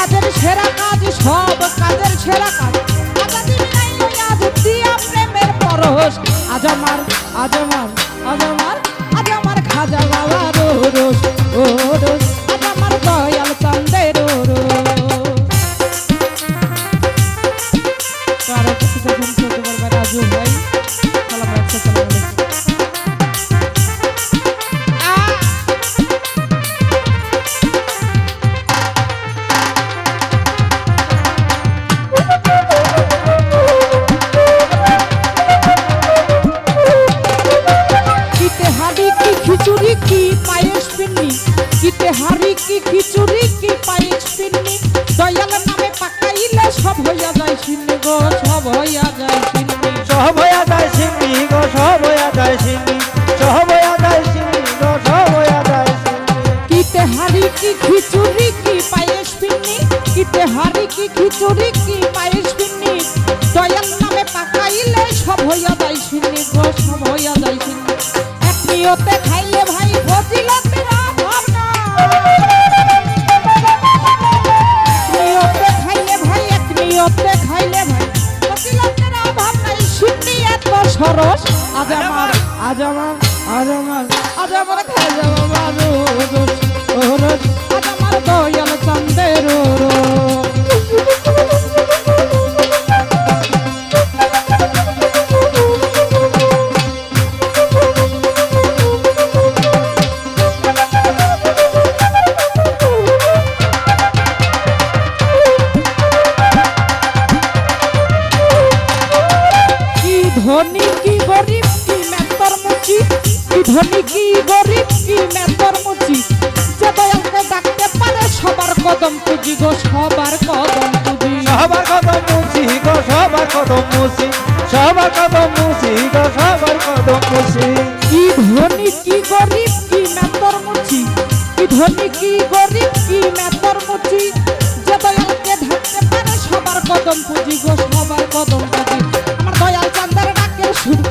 কাজের সেরা কাজ, সব কাজের সেরা কাজ। আজ দিয়া প্রেমের পরশ। আজ আমার আজ আমার আজ আমার আজ আমার খাজা বাবা রোজ ও রোজ আজ আমার দয়াল চান্দের রোজ কারও কিছু রাজু হয় কি খিচুড়ি কি পায়েস পিন্নি? কিতে হাড়ি কি খিচুড়ি কি পায়েস পিন্নি? দয়াল নামে পাকাইলে সব হইয়া যায় সিন্নি গো সব হইয়া যায় সিন্নি। সব হইয়া যায় সিন্নি গো সব হইয়া যায় সিন্নি। সব হইয়া যায় সিন্নি গো সব হইয়া যায় কিতে হাড়ি কি খিচুড়ি কি পায়েস পিন্নি? কিতে হাড়ি কি খিচুড়ি কি পায়েস পিন্নি? দয়াল নামে পাকাইলে সব হইয়া যায় সিন্নি গো সব নিয়তে খাইলে ভাই ফজিলতের অভাব নাই নিয়তে খাইলে ভাই, এক নিয়তে খাইলে ভাই। ফজিলতের অভাব নাই সিন্নি এত আজ আমার আজ আমার আজ আমার আজ আমার খাজা কদম পুজি গো সবার কদম পুজি সবার কদম মুছি গো সবার কদম মুছি সবার কদম মুছি গো সবার কদম মুছি কি ধনী কি গরিব কি মেতর মুচি। কি ধনী কি গরিব কি মেতর মুচি। যে দয়ালকে ডাকতে পারে সবার কদম পুজি গো সবার কদম পুজি আমার দয়াল চান্দার ডাকে শুরু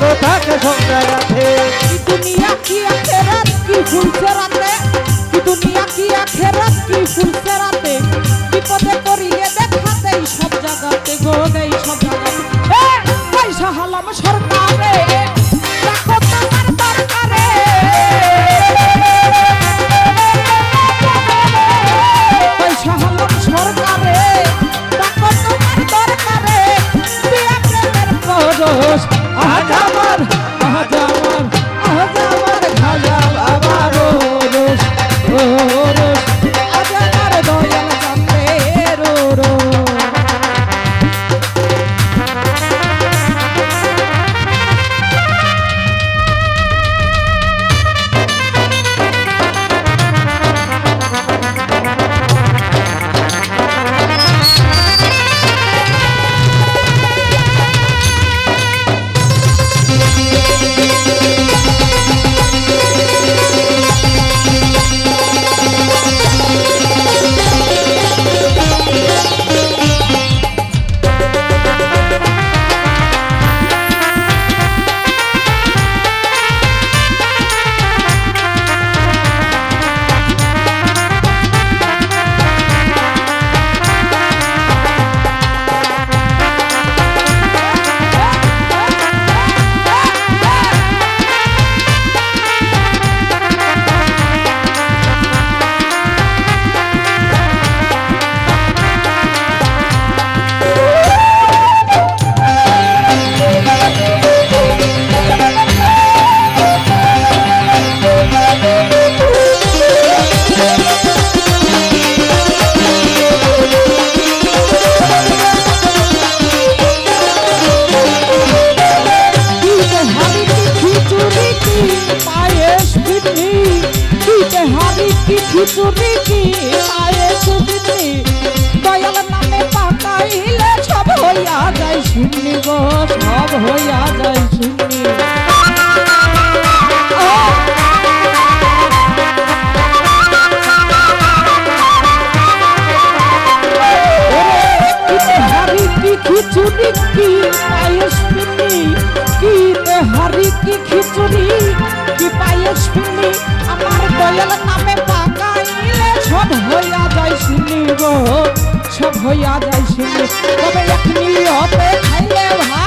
গো তাকে সব জায়গাতে কি দুনিয়া কি আখেরাত কি ফুলছে রাতে? কি দুনিয়া কি আখেরাত কি ফুলছে রাতে? খিচুড়ি কি পায়ে সুবিধি? দয়াল নামে পাকাইলে সব হইয়া যায় শুনি গো, সব হইয়া যায় শুনি হারি খিচুড়ি কি পায়েস হারি আমার দয়াল নামে পাকাইলে সব হইয়া যায় শুনি তবে হতে খাইলে ভাই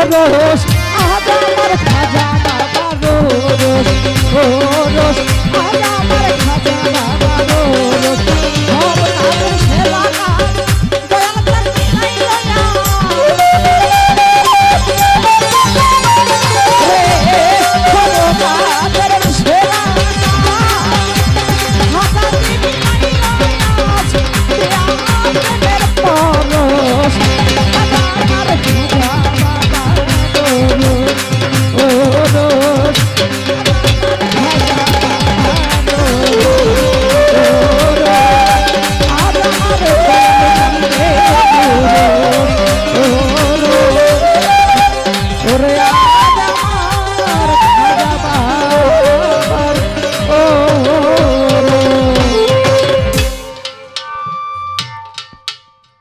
পরশ আজ আমার বাবা বারোস ও রস